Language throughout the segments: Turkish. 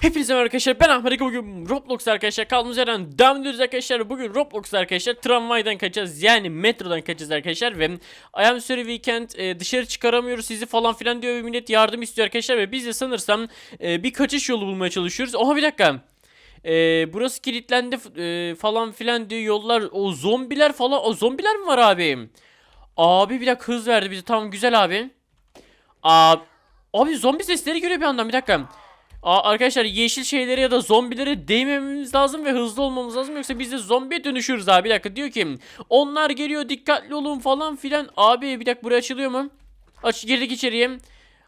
Hepinize merhaba arkadaşlar ben Ahmet bugün Roblox arkadaşlar kaldığımız yerden devam arkadaşlar. Bugün Roblox arkadaşlar tramvaydan kaçacağız yani metrodan kaçacağız arkadaşlar ve I am sorry weekend e, dışarı çıkaramıyoruz sizi falan filan diyor ve millet yardım istiyor arkadaşlar ve biz de sanırsam e, bir kaçış yolu bulmaya çalışıyoruz. Oha bir dakika. E, burası kilitlendi e, falan filan diyor yollar o zombiler falan o zombiler mi var abi? Abi bir dakika hız verdi bize. Tamam güzel abi. Abi, abi zombi sesleri geliyor bir yandan bir dakika Aa, arkadaşlar yeşil şeylere ya da zombilere değmememiz lazım ve hızlı olmamız lazım yoksa biz de zombiye dönüşürüz abi bir dakika diyor ki onlar geliyor dikkatli olun falan filan abi bir dakika buraya açılıyor mu? Aç girdik içeriye.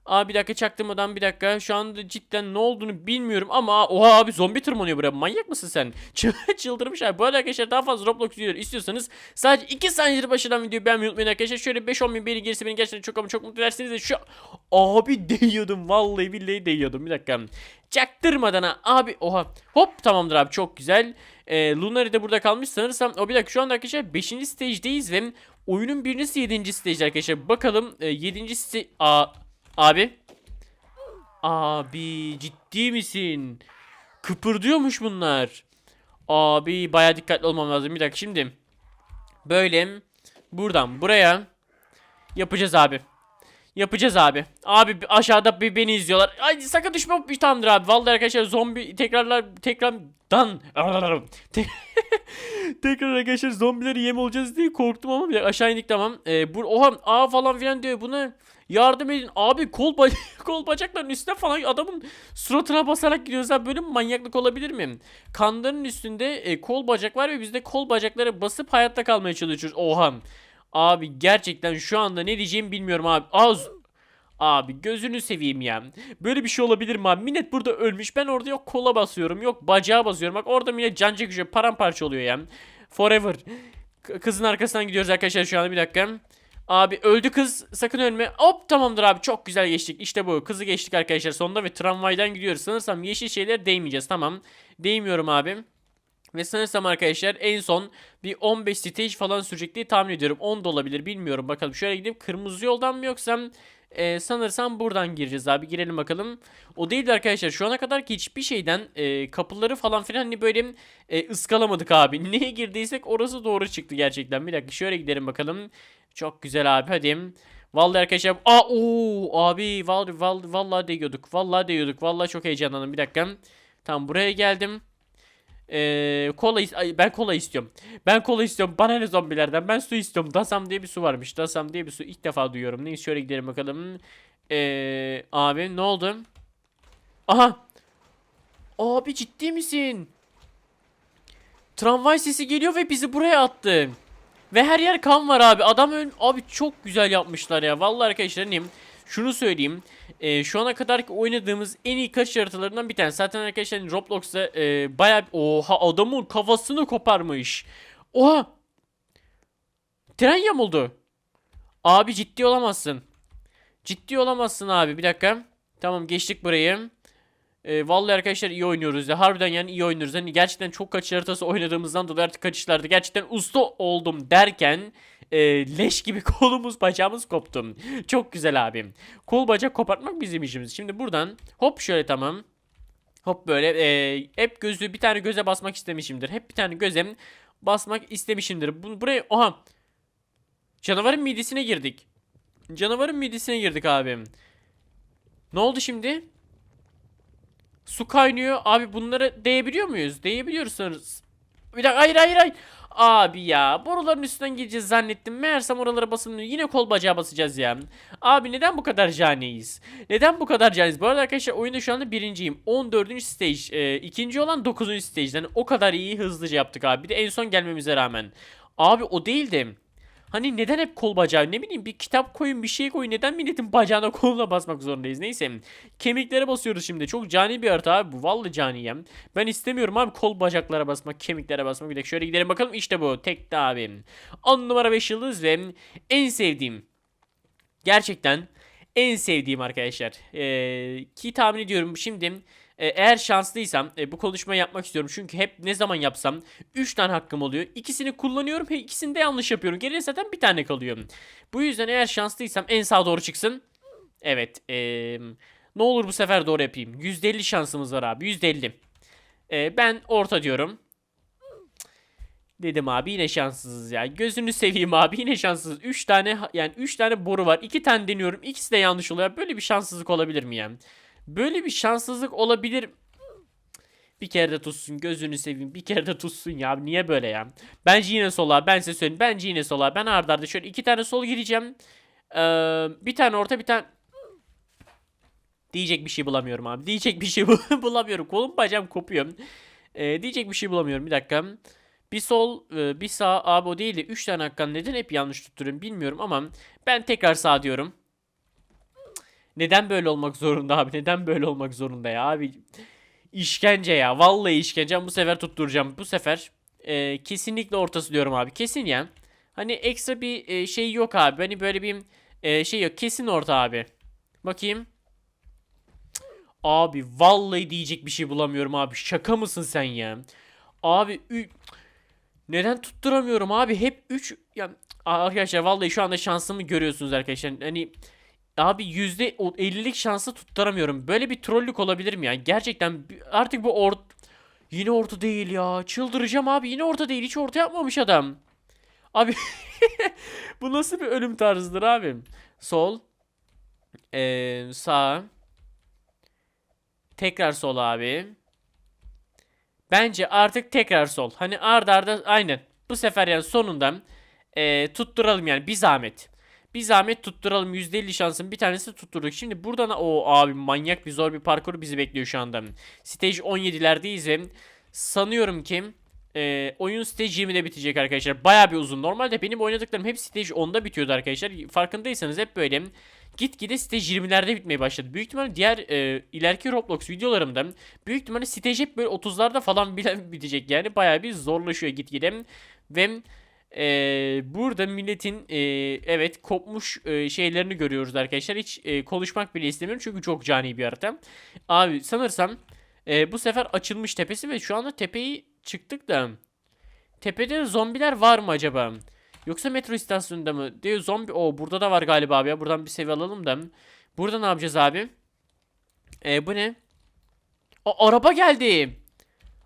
Abi bir dakika çaktırmadan bir dakika. Şu anda cidden ne olduğunu bilmiyorum ama oha abi zombi tırmanıyor buraya. Manyak mısın sen? Çı- Çıldırmış abi. Bu arada arkadaşlar daha fazla Roblox videoları istiyorsanız sadece 2 saniyedir başladan videoyu beğenmeyi unutmayın arkadaşlar. Şöyle 5-10 bin beğeni gelirse beni gerçekten çok ama çok mutlu edersiniz de şu abi değiyordum. Vallahi billahi değiyordum. Bir dakika. Çaktırmadan abi oha. Hop tamamdır abi. Çok güzel. Ee, Lunari de burada kalmış sanırsam. O bir dakika. Şu anda arkadaşlar 5. stage'deyiz ve oyunun birincisi 7. stage arkadaşlar. Bakalım e, 7. stage Aa, abi. Abi ciddi misin? Kıpırdıyormuş bunlar. Abi baya dikkatli olmam lazım. Bir dakika şimdi. Böyle. Buradan buraya yapacağız abi Yapacağız abi. Abi aşağıda bir beni izliyorlar. Ay sakın düşme bir tamamdır abi. Vallahi arkadaşlar zombi tekrarlar tekrardan Te- tekrar arkadaşlar zombileri yem olacağız diye korktum ama aşağı indik tamam. Ee, bu oha a falan filan diyor buna yardım edin. Abi kol ba- kol bacakların üstüne falan adamın suratına basarak gidiyoruz abi böyle bir manyaklık olabilir mi? Kanların üstünde e, kol bacak var ve biz de kol bacaklara basıp hayatta kalmaya çalışıyoruz. Oha. Abi gerçekten şu anda ne diyeceğimi bilmiyorum abi. Az Abi gözünü seveyim ya. Böyle bir şey olabilir mi abi? Millet burada ölmüş. Ben orada yok kola basıyorum. Yok bacağa basıyorum. Bak orada millet can çekişiyor. Paramparça oluyor ya. Forever. Kızın arkasından gidiyoruz arkadaşlar şu anda bir dakika. Abi öldü kız. Sakın ölme. Hop tamamdır abi. Çok güzel geçtik. İşte bu. Kızı geçtik arkadaşlar sonunda ve tramvaydan gidiyoruz. Sanırsam yeşil şeyler değmeyeceğiz. Tamam. Değmiyorum abi. Ve sanırsam arkadaşlar en son bir 15 stage falan sürecek diye tahmin ediyorum. 10 da olabilir bilmiyorum bakalım. Şöyle gidip kırmızı yoldan mı yoksa e, sanırsam buradan gireceğiz abi. Girelim bakalım. O değil de arkadaşlar şu ana kadar ki hiçbir şeyden e, kapıları falan filan hani böyle e, ıskalamadık abi. Neye girdiysek orası doğru çıktı gerçekten. Bir dakika şöyle gidelim bakalım. Çok güzel abi hadi. Vallahi arkadaşlar aa oo abi vallahi, vallahi, vallahi değiyorduk. Vallahi değiyorduk. Vallahi çok heyecanlandım. Bir dakika. Tamam buraya geldim. Ee, kola ay, ben kola istiyorum. Ben kola istiyorum. Bana ne zombilerden? Ben su istiyorum. Dasam diye bir su varmış. Dasam diye bir su ilk defa duyuyorum. Neyse şöyle gidelim bakalım. Ee, abi ne oldu? Aha. Abi ciddi misin? Tramvay sesi geliyor ve bizi buraya attı. Ve her yer kan var abi. Adam öl abi çok güzel yapmışlar ya. Vallahi arkadaşlar neyim? Şunu söyleyeyim. Ee, şu ana kadar oynadığımız en iyi kaçış haritalarından bir tanesi. Zaten arkadaşlar hani Roblox'ta e, bayağı oha adamın kafasını koparmış. Oha. Tren yamuldu. Abi ciddi olamazsın. Ciddi olamazsın abi. Bir dakika. Tamam geçtik burayı. Ee, vallahi arkadaşlar iyi oynuyoruz ya. Harbiden yani iyi oynuyoruz. Hani gerçekten çok kaçış haritası oynadığımızdan dolayı artık kaçışlarda gerçekten usta oldum derken e, leş gibi kolumuz bacağımız koptu. Çok güzel abim. Kol bacak kopartmak bizim işimiz. Şimdi buradan hop şöyle tamam. Hop böyle e, hep gözü bir tane göze basmak istemişimdir. Hep bir tane göze basmak istemişimdir. Bu, buraya oha. Canavarın midesine girdik. Canavarın midesine girdik abim. Ne oldu şimdi? Su kaynıyor. Abi bunlara değebiliyor muyuz? Değebiliyoruz sanırız. Bir dakika hayır hayır hayır. Abi ya boruların üstünden gideceğiz zannettim. Meğersem oralara basılmıyor. Yine kol bacağı basacağız ya. Abi neden bu kadar caniyiz? Neden bu kadar caniyiz? Bu arada arkadaşlar oyunda şu anda birinciyim. 14. stage. E, ikinci olan 9. stage'den o kadar iyi hızlıca yaptık abi. Bir de en son gelmemize rağmen. Abi o değil de Hani neden hep kol bacağı? Ne bileyim bir kitap koyun bir şey koyun. Neden milletin bacağına koluna basmak zorundayız? Neyse. Kemiklere basıyoruz şimdi. Çok cani bir harita abi bu. Vallahi caniyem ben istemiyorum abi kol bacaklara basmak kemiklere basmak. Bir dakika şöyle gidelim bakalım. İşte bu. Tek de abim 10 numara 5 yıldız ve en sevdiğim gerçekten en sevdiğim arkadaşlar. Ee, ki tahmin ediyorum şimdi e, eğer şanslıysam e, bu konuşmayı yapmak istiyorum. Çünkü hep ne zaman yapsam 3 tane hakkım oluyor. İkisini kullanıyorum. He, ikisini de yanlış yapıyorum. Geriye zaten bir tane kalıyor. Bu yüzden eğer şanslıysam en sağa doğru çıksın. Evet. E, Ne olur bu sefer doğru yapayım. %50 şansımız var abi. %50. Ee, ben orta diyorum. Dedim abi yine şanssızız ya. Gözünü seveyim abi yine şanssızız. 3 tane yani 3 tane boru var. 2 tane deniyorum. İkisi de yanlış oluyor. Böyle bir şanssızlık olabilir mi yani? Böyle bir şanssızlık olabilir. Bir kere de tutsun gözünü seveyim. Bir kere de tutsun ya. Niye böyle ya? Bence yine sola. Ben size söyleyeyim. Bence yine sola. Ben arda arda şöyle iki tane sol gireceğim. Ee, bir tane orta bir tane Diyecek bir şey bulamıyorum abi. Diyecek bir şey bu- bulamıyorum. Kolum bacağım kopuyor. Ee, diyecek bir şey bulamıyorum. Bir dakika. Bir sol, e, bir sağ. Abi o değil de 3 tane hakkın neden hep yanlış tutturuyorum bilmiyorum ama ben tekrar sağ diyorum. Neden böyle olmak zorunda abi? Neden böyle olmak zorunda ya abi? İşkence ya. Vallahi işkence. Bu sefer tutturacağım. Bu sefer e, kesinlikle ortası diyorum abi. Kesin ya. Hani ekstra bir e, şey yok abi. Hani böyle bir e, şey yok. Kesin orta abi. Bakayım. Abi vallahi diyecek bir şey bulamıyorum abi. Şaka mısın sen ya? Abi neden tutturamıyorum abi? Hep 3 ya arkadaşlar vallahi şu anda şansımı görüyorsunuz arkadaşlar. Hani abi yüzde o 50'lik şansı tutturamıyorum. Böyle bir trollük olabilir mi ya? Gerçekten artık bu ort yine orta değil ya. Çıldıracağım abi. Yine orta değil. Hiç orta yapmamış adam. Abi bu nasıl bir ölüm tarzıdır abi? Sol. Ee, sağ. Tekrar sol abi. Bence artık tekrar sol. Hani arda arda aynen. Bu sefer yani sonunda eee, tutturalım yani bir zahmet. Bir zahmet tutturalım. %50 şansın bir tanesi tutturduk. Şimdi buradan o abi manyak bir zor bir parkur bizi bekliyor şu anda. Stage 17'lerdeyiz ve sanıyorum ki eee, oyun stage 20'de bitecek arkadaşlar. Baya bir uzun. Normalde benim oynadıklarım hep stage 10'da bitiyordu arkadaşlar. Farkındaysanız hep böyle gitgide stage 20'lerde bitmeye başladı. Büyük ihtimalle diğer e, ileriki Roblox videolarımda büyük ihtimalle stage hep böyle 30'larda falan bile bitecek. Yani bayağı bir zorlaşıyor gitgide. Ve e, burada milletin e, evet kopmuş e, şeylerini görüyoruz arkadaşlar. Hiç e, konuşmak bile istemiyorum çünkü çok cani bir harita. Abi sanırsam e, bu sefer açılmış tepesi ve şu anda tepeyi çıktık da tepede zombiler var mı acaba? Yoksa metro istasyonunda mı? Diyor zombi. O burada da var galiba abi ya. Buradan bir seviye alalım da. Burada ne yapacağız abi? E bu ne? A, araba geldi.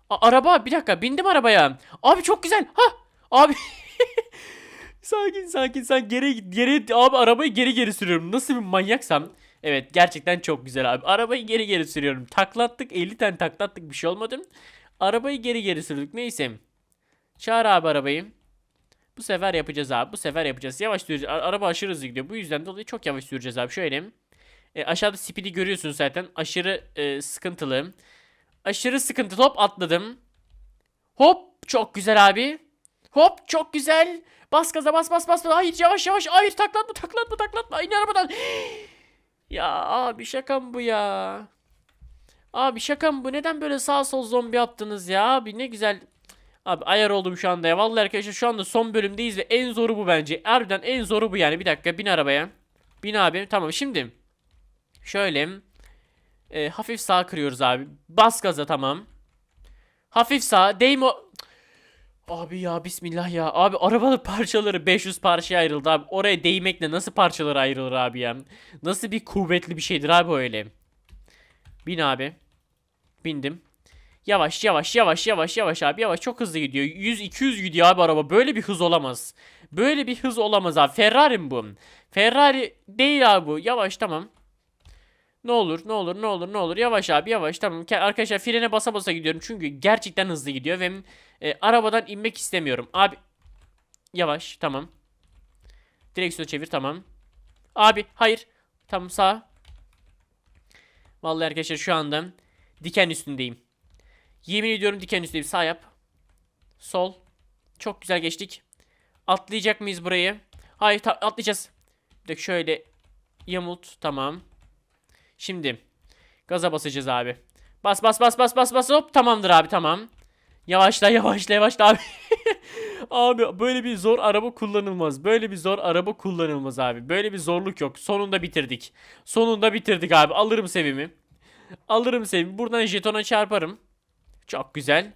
A, araba bir dakika bindim arabaya. Abi çok güzel. Ha abi. sakin sakin sen geri. Geri abi arabayı geri geri sürüyorum. Nasıl bir manyaksam. Evet gerçekten çok güzel abi. Arabayı geri geri sürüyorum. Taklattık 50 tane taklattık bir şey olmadı. Arabayı geri geri sürdük. Neyse. Çağır abi arabayı. Bu sefer yapacağız abi. Bu sefer yapacağız. Yavaş süreceğiz. Araba aşırı hızlı gidiyor. Bu yüzden dolayı çok yavaş süreceğiz abi. Şöyle. E, aşağıda speed'i görüyorsunuz zaten. Aşırı e, sıkıntılı. Aşırı sıkıntılı. Hop atladım. Hop çok güzel abi. Hop çok güzel. Bas gaza bas bas bas. Hayır yavaş yavaş. Hayır taklatma taklatma taklatma. İn arabadan. ya abi şaka mı bu ya? Abi şaka mı bu? Neden böyle sağ sol zombi yaptınız ya? Abi ne güzel. Abi ayar oldum şu anda ya. Vallahi arkadaşlar şu anda son bölümdeyiz ve en zoru bu bence. Harbiden en zoru bu yani. Bir dakika bin arabaya. Bin abi. Tamam şimdi. Şöyle. e, hafif sağ kırıyoruz abi. Bas gaza tamam. Hafif sağ. Değme. Abi ya bismillah ya. Abi arabanın parçaları 500 parçaya ayrıldı abi. Oraya değmekle nasıl parçalar ayrılır abi ya? Nasıl bir kuvvetli bir şeydir abi öyle. Bin abi. Bindim. Yavaş yavaş yavaş yavaş yavaş abi yavaş çok hızlı gidiyor. 100 200 gidiyor abi araba. Böyle bir hız olamaz. Böyle bir hız olamaz abi. Ferrari mi bu? Ferrari değil abi bu. Yavaş tamam. Ne olur ne olur ne olur ne olur yavaş abi yavaş tamam. Arkadaşlar frene basa basa gidiyorum çünkü gerçekten hızlı gidiyor ve e, arabadan inmek istemiyorum. Abi yavaş tamam. Direksiyonu çevir tamam. Abi hayır. Tamam sağ. Vallahi arkadaşlar şu anda diken üstündeyim. Yemin ediyorum diken üstündeyim. Sağ yap. Sol. Çok güzel geçtik. Atlayacak mıyız burayı? Hayır atlayacağız. Bir dakika şöyle yamult. Tamam. Şimdi gaza basacağız abi. Bas bas bas bas bas bas hop tamamdır abi tamam. Yavaşla yavaşla yavaşla abi. abi böyle bir zor araba kullanılmaz. Böyle bir zor araba kullanılmaz abi. Böyle bir zorluk yok. Sonunda bitirdik. Sonunda bitirdik abi. Alırım sevimi. Alırım sevimi. Buradan jetona çarparım. Çok güzel.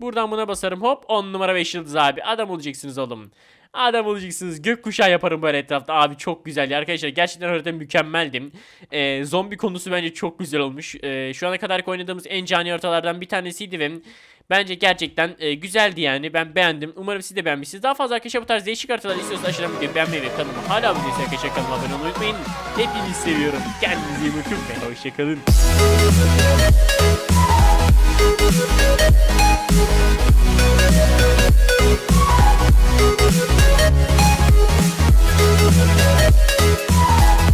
Buradan buna basarım. Hop 10 numara 5 yıldız abi. Adam olacaksınız oğlum. Adam olacaksınız. Gökkuşağı yaparım böyle etrafta. Abi çok güzel ya arkadaşlar. Gerçekten harita mükemmeldi. Ee, zombi konusu bence çok güzel olmuş. Ee, şu ana kadar oynadığımız en cani haritalardan bir tanesiydi ve bence gerçekten e, güzeldi yani. Ben beğendim. Umarım siz de beğenmişsiniz. Daha fazla arkadaşlar bu tarz değişik haritalar istiyorsanız aşağıdan videoyu beğenmeyi ve kanalıma hala abone değilseniz arkadaşlar kanalıma abone olmayı unutmayın. Hepinizi seviyorum. Kendinize iyi bakın ve hoşçakalın. Thank We'll